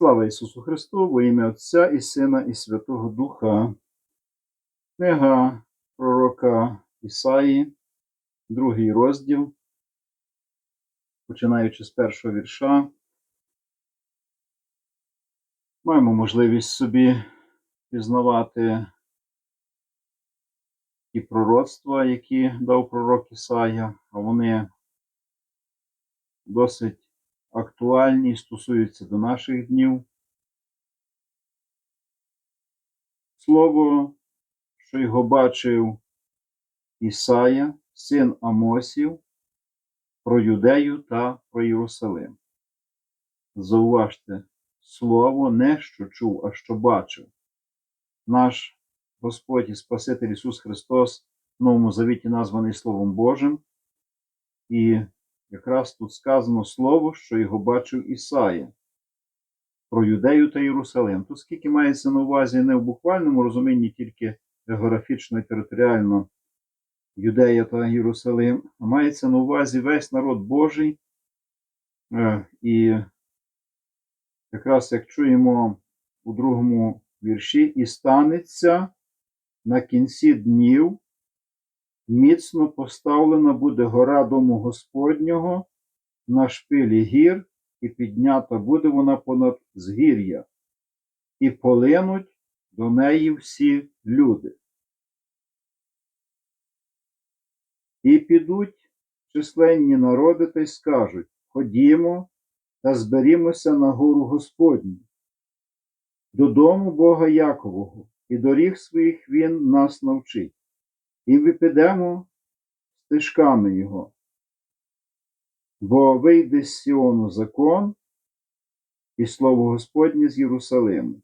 Слава Ісусу Христу, во ім'я Отця і Сина, і Святого Духа. Книга пророка Ісаї, другий розділ, починаючи з першого вірша. Маємо можливість собі пізнавати ті пророцтва, які дав пророк Ісая, а вони досить актуальні стосуються до наших днів. Слово, що його бачив Ісая, син Амосів, про Юдею та про Єрусалим. Зауважте, слово не що чув, а що бачив. Наш Господь і Спаситель Ісус Христос в Новому Завіті названий Словом Божим. І якраз тут сказано слово, що його бачив Ісая про Юдею та Єрусалим. Тут скільки мається на увазі не в буквальному розумінні, тільки географічно і територіально Юдея та Єрусалим, а мається на увазі весь народ Божий. Е, І якраз як чуємо у другому вірші, і станеться на кінці днів міцно поставлена буде гора дому Господнього на шпилі гір, і піднята буде вона понад згір'я, і полинуть до неї всі люди. І підуть численні народи та й скажуть Ходімо та зберімося на гору Господню, додому Бога Якового, і доріг своїх Він нас навчить і ми підемо стежками Його. Бо вийде з Сіону закон і слово Господнє з Єрусалиму.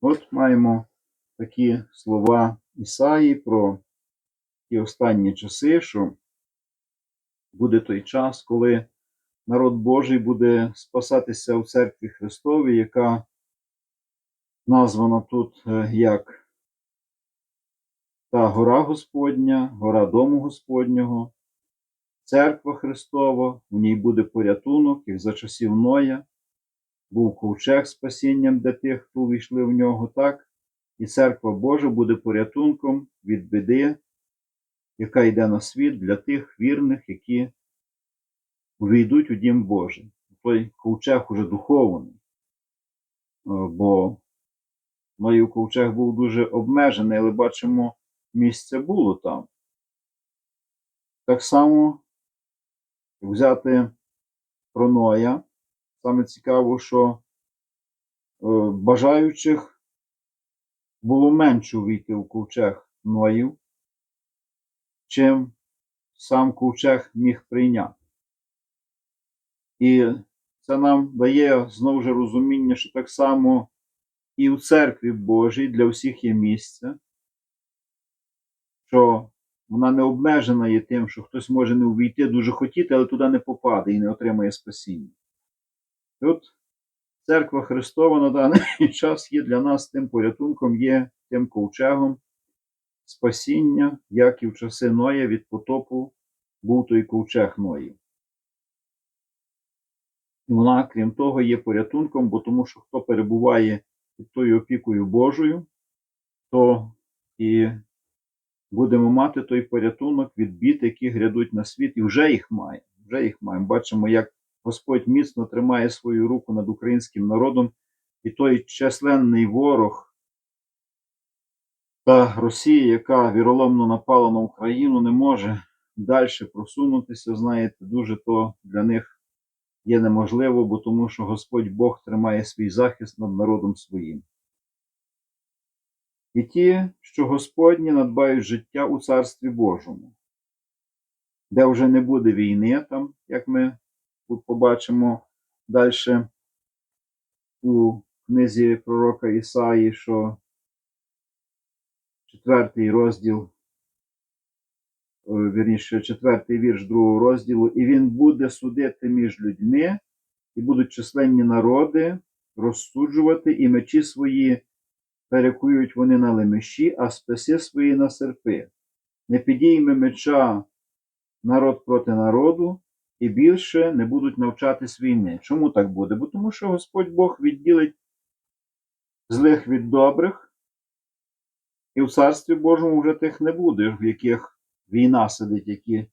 От маємо такі слова Ісаї про ті останні часи, що буде той час, коли народ Божий буде спасатися в церкві Христовій, яка названа тут е, як та гора Господня, гора Дому Господнього, церква Христова, в ній буде порятунок, як за часів Ноя, був ковчег спасінням для тих, хто увійшли в нього, так, і церква Божа буде порятунком від біди, яка йде на світ для тих вірних, які увійдуть у дім Божий. Той ковчег уже духовний, е, бо Ноїв ковчег був дуже обмежений, але бачимо, місце було там. Так само взяти про Ноя. Саме цікаво, що е, бажаючих було менше увійти в ковчег Ноїв, чим сам ковчег міг прийняти. І це нам дає знову ж розуміння, що так само і в церкві Божій для всіх є місце що вона не обмежена є тим, що хтось може не увійти, дуже хотіти, але туди не попаде і не отримає спасіння. От церква Христова на даний час є для нас тим порятунком, є тим ковчегом спасіння, як і в часи Ноя від потопу був той ковчег Ної. І вона, крім того, є порятунком, бо тому що хто перебуває під тою опікою Божою, то і будемо мати той порятунок від бід, які грядуть на світ, і вже їх маємо. Вже їх маємо. Бачимо, як Господь міцно тримає свою руку над українським народом, і той численний ворог та Росія, яка віроломно напала на Україну, не може далі просунутися. Знаєте, дуже то для них є неможливо, бо тому що Господь Бог тримає свій захист над народом своїм і ті, що Господні надбають життя у Царстві Божому, де вже не буде війни, там, як ми тут побачимо далі у книзі пророка Ісаї, що четвертий розділ, вірніше, четвертий вірш другого розділу, і він буде судити між людьми, і будуть численні народи розсуджувати і мечі свої перекують вони на лемеші, а списи свої на серпи. Не підійме меча народ проти народу, і більше не будуть навчатись війни. Чому так буде? Бо тому що Господь Бог відділить злих від добрих, і в Царстві Божому вже тих не буде, в яких війна сидить, які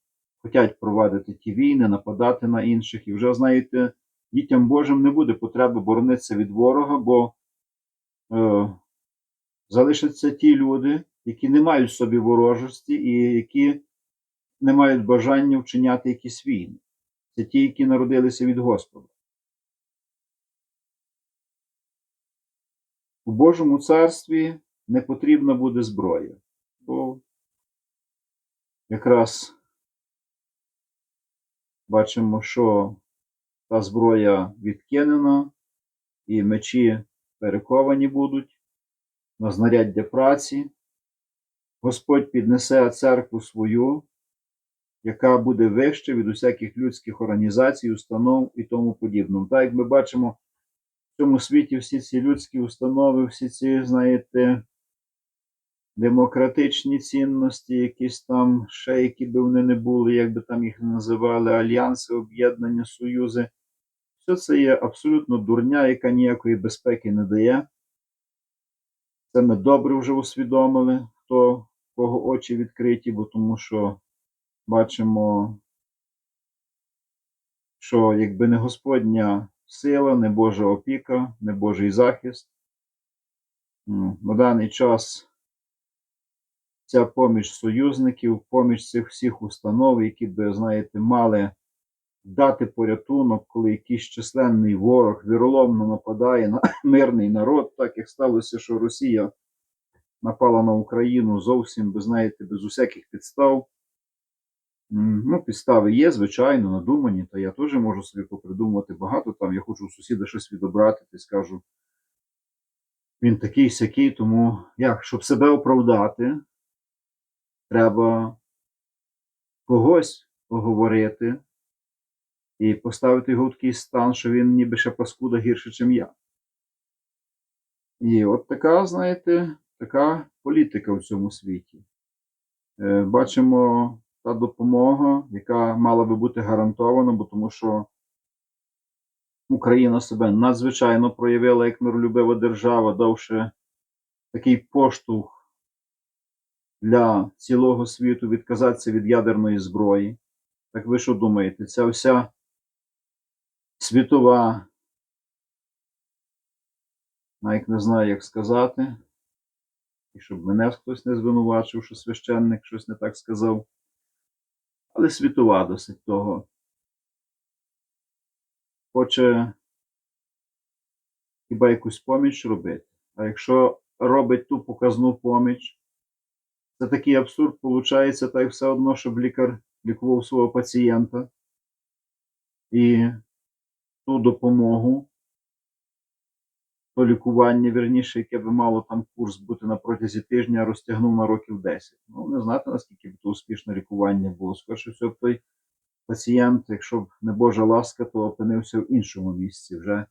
хочуть провадити ті війни, нападати на інших. І вже, знаєте, дітям Божим не буде потреби боронитися від ворога, бо е, залишаться ті люди, які не мають в собі ворожості і які не мають бажання вчиняти якісь війни. Це ті, які народилися від Господа. У Божому царстві не потрібна буде зброя, бо якраз бачимо, що та зброя відкинена, і мечі перековані будуть на знаряддя праці. Господь піднесе церкву свою, яка буде вище від усяких людських організацій, установ і тому подібному. Так як ми бачимо в цьому світі всі ці людські установи, всі ці, знаєте, демократичні цінності, якісь там ще які би вони не були, як би там їх називали, альянси, об'єднання, союзи. Все це є абсолютно дурня, яка ніякої безпеки не дає. Це ми добре вже усвідомили, хто кого очі відкриті, бо тому що бачимо, що якби не Господня сила, не Божа опіка, не Божий захист, на даний час ця поміч союзників, поміч цих всіх установ, які би, знаєте, мали дати порятунок, коли якийсь численний ворог віроломно нападає на мирний народ, так як сталося, що Росія напала на Україну зовсім, ви знаєте, без усяких підстав. Ну, підстави є, звичайно, надумані, та я теж можу собі попридумувати багато там. Я хочу у сусіда щось відобрати, ти скажу. Він такий сякий, тому як, щоб себе оправдати, треба когось поговорити і поставити його в такий стан, що він ніби ще паскуда гірше, ніж я. І от така, знаєте, така політика в цьому світі. Е, Бачимо та допомога, яка мала би бути гарантована, бо тому що Україна себе надзвичайно проявила як миролюбива держава, давши такий поштовх для цілого світу відказатися від ядерної зброї. Так ви що думаєте, ця вся світова, навіть не знаю, як сказати, і щоб мене хтось не звинувачив, що священник щось не так сказав, але світова досить того. Хоче хіба якусь поміч робити. А якщо робить ту показну поміч, це такий абсурд виходить, так все одно, щоб лікар лікував свого пацієнта і ту допомогу, то лікування, вірніше, яке би мало там курс бути на протязі тижня, розтягнув на років 10. Ну, не знати, наскільки б то успішне лікування було. Скоріше всього, той пацієнт, якщо б не Божа ласка, то опинився в іншому місці вже.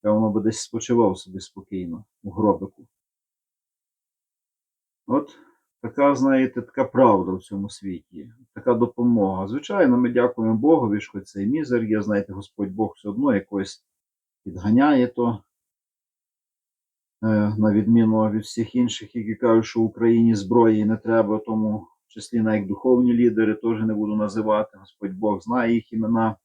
Певно, би десь спочивав собі спокійно у гробику. От така, знаєте, така правда в цьому світі, така допомога. Звичайно, ми дякуємо Богові, що цей мізер є, знаєте, Господь Бог все одно якось підганяє то, е, на відміну від всіх інших, які кажуть, що в Україні зброї не треба, тому в числі навіть духовні лідери теж не буду називати. Господь Бог знає їх імена.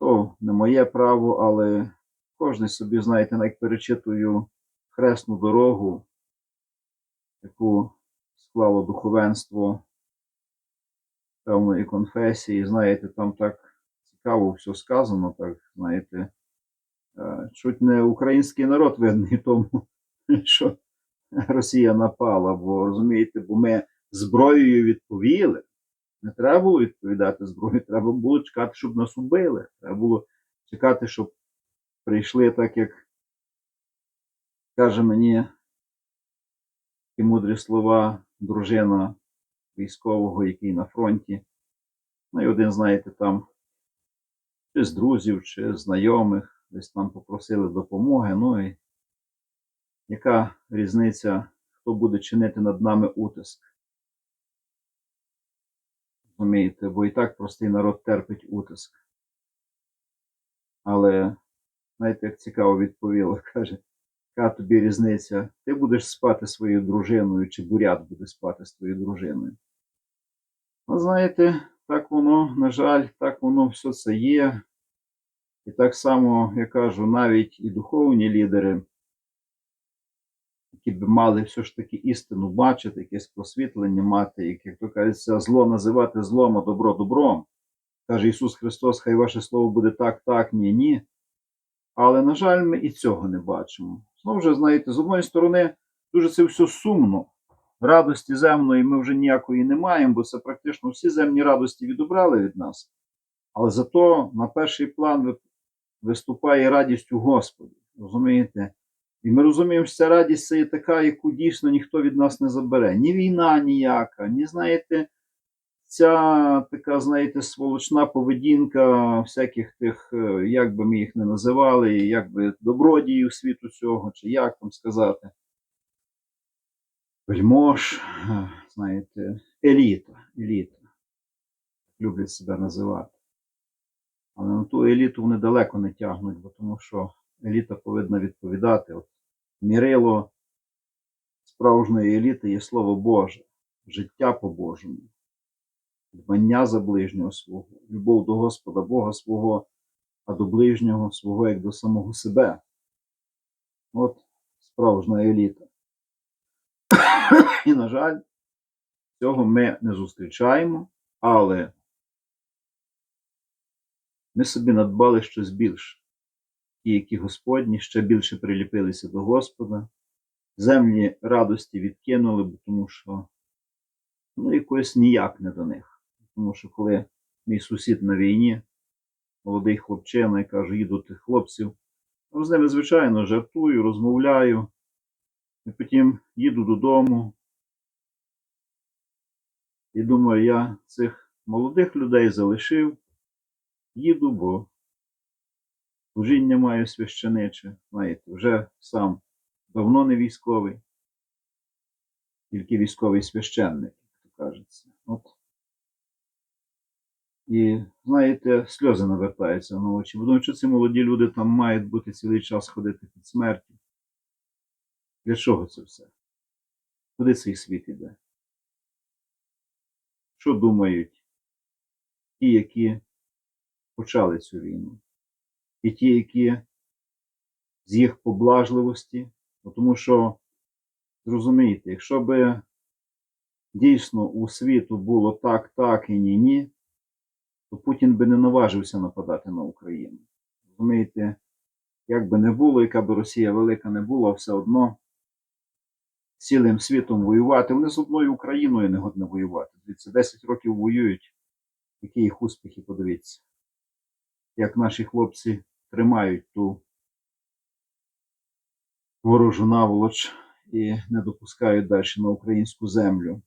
То не моє право, але кожен собі, знаєте, навіть перечитую хресну дорогу, яку склало духовенство певної конфесії. Знаєте, там так цікаво все сказано, так, знаєте, е, чуть не український народ винний в тому, що Росія напала, бо розумієте, бо ми зброєю відповіли. Не треба було відповідати зброєю, треба було чекати, щоб нас убили. Треба було чекати, щоб прийшли так, як каже мені ті мудрі слова дружина військового, який на фронті. Ну і один, знаєте, там чи з друзів, чи з знайомих, десь там попросили допомоги. Ну і яка різниця, хто буде чинити над нами утиск? Розумієте, бо і так простий народ терпить утиск. Але, знаєте, як цікаво відповіла, каже, яка тобі різниця? Ти будеш спати своєю дружиною, чи бурят буде спати з твоєю дружиною? Ну, знаєте, так воно, на жаль, так воно все це є. І так само, я кажу, навіть і духовні лідери, які б мали все ж таки істину бачити, якесь просвітлення мати, як, як то кажеться, зло називати злом, а добро добром. Каже Ісус Христос, хай ваше слово буде так, так, ні, ні. Але, на жаль, ми і цього не бачимо. Знову ж, знаєте, з одної сторони, дуже це все сумно. Радості земної ми вже ніякої не маємо, бо це практично всі земні радості відобрали від нас. Але зато на перший план виступає радість у Господі. Розумієте? І ми розуміємо, що ця радість це є така, яку дійсно ніхто від нас не забере. Ні війна ніяка, ні, знаєте, ця така, знаєте, сволочна поведінка всяких тих, е, як би ми їх не називали, як би добродіїв світу цього, чи як там сказати. Вельмож, е, знаєте, еліта, еліта. Люблять себе називати. Але на ту еліту вони далеко не тягнуть, бо тому що еліта повинна відповідати. От, мірило справжньої еліти є слово Боже, життя по-божому, дбання за ближнього свого, любов до Господа Бога свого, а до ближнього свого як до самого себе. От справжня еліта. І, на жаль, цього ми не зустрічаємо, але ми собі надбали щось більше. Ті, які Господні ще більше приліпилися до Господа, землі радості відкинули, тому що ну, якось ніяк не до них. Тому що коли мій сусід на війні, молодий хлопчина, я кажу, їду до тих хлопців, ну, з ними, звичайно, жартую, розмовляю, і потім їду додому. І думаю, я цих молодих людей залишив, їду, бо служіння маю священиче, знаєте, вже сам давно не військовий, тільки військовий священник, як то кажеться. От. І, знаєте, сльози навертаються на очі. Бо що ці молоді люди там мають бути цілий час ходити під смертю. Для чого це все? Куди цей світ іде? Що думають ті, які почали цю війну? І ті, які з їх поблажливості, тому що, зрозумійте, якщо би дійсно у світу було так, так і ні, ні, то Путін би не наважився нападати на Україну. Розумієте, як би не було, яка би Росія велика не була, все одно цілим світом воювати. Вони з одною Україною не годні воювати. Дивіться, 10 років воюють, які їх успіхи, подивіться. Як наші хлопці тримають ту ворожу наволоч і не допускають далі на українську землю.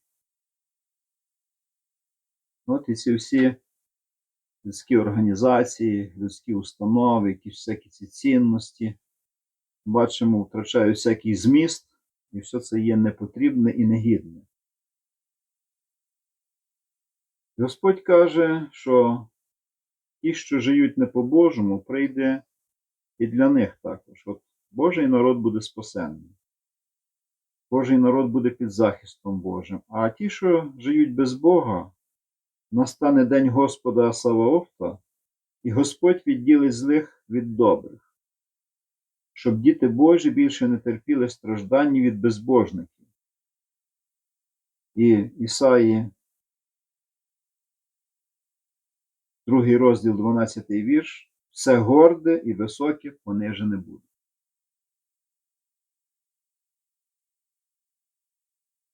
От і ці всі людські організації, людські установи, якісь всякі ці цінності, бачимо, втрачають всякий зміст, і все це є непотрібне і негідне. Господь каже, що ті, що живуть не по-божому, прийде і для них також. От Божий народ буде спасенний. Божий народ буде під захистом Божим. А ті, що живуть без Бога, настане день Господа Саваофта, і Господь відділить злих від добрих, щоб діти Божі більше не терпіли страждання від безбожників. І Ісаї, другий розділ, 12 вірш, все горде і високе понижене буде.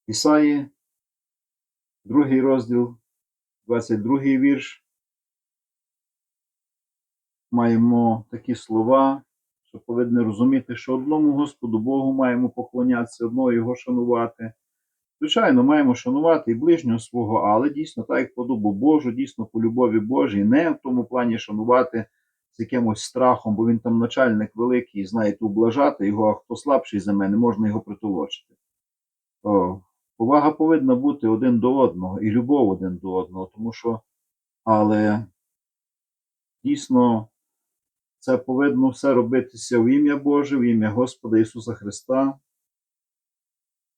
Ісаї, другий розділ, 22 вірш. Маємо такі слова, що повинні розуміти, що одному Господу Богу маємо поклонятися, одного Його шанувати. Звичайно, маємо шанувати і ближнього свого, але дійсно так, як подобу Божу, дійсно по любові Божій, не в тому плані шанувати з якимось страхом, бо він там начальник великий, знаєте, ублажати його, а хто слабший за мене, можна його притолочити. Повага повинна бути один до одного і любов один до одного, тому що, але дійсно це повинно все робитися в ім'я Боже, в ім'я Господа Ісуса Христа.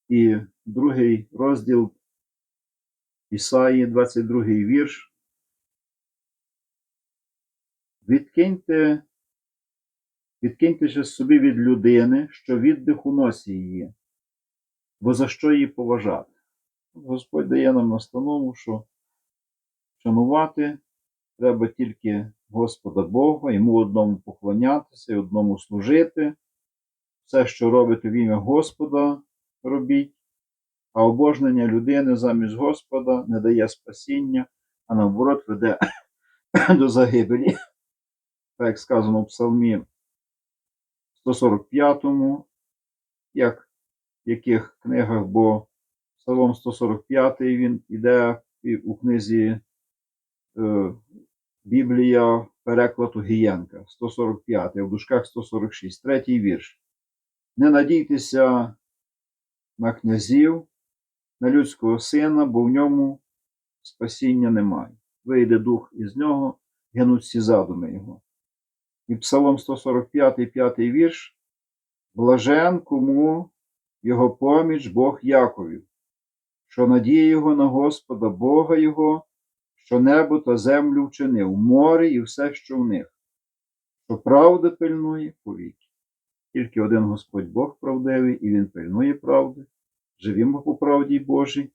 І другий розділ Ісаї, 22 вірш. Відкиньте, відкиньте же собі від людини, що віддих у носі її, бо за що її поважати? Господь дає нам настанову, що шанувати треба тільки Господа Бога, йому одному поклонятися одному служити. Все, що робите в ім'я Господа, робіть, а обожнення людини замість Господа не дає спасіння, а наоборот веде до загибелі. Так сказано в Псалмі 145, як яких книгах, бо Псалом 145 він іде і у книзі е, Біблія перекладу Гієнка, 145, в дужках 146, третій вірш. Не надійтеся на князів, на людського сина, бо в ньому спасіння немає. Вийде дух із нього, гинуть всі задуми його. І Псалом 145, 5 вірш. Блажен кому його поміч Бог Яковів, що надіє його на Господа Бога Його, що небо та землю вчинив, море і все, що в них, що правда пильнує повіки. Тільки один Господь Бог правдивий, і Він пильнує правди, живімо по правді Божій,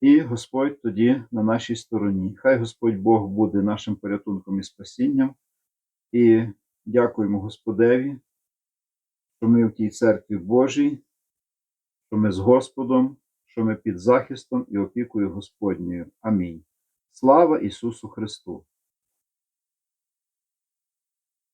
і Господь тоді на нашій стороні. Хай Господь Бог буде нашим порятунком і спасінням. І дякуємо Господеві, що ми в тій церкві Божій, що ми з Господом, що ми під захистом і опікою Господньою. Амінь. Слава Ісусу Христу!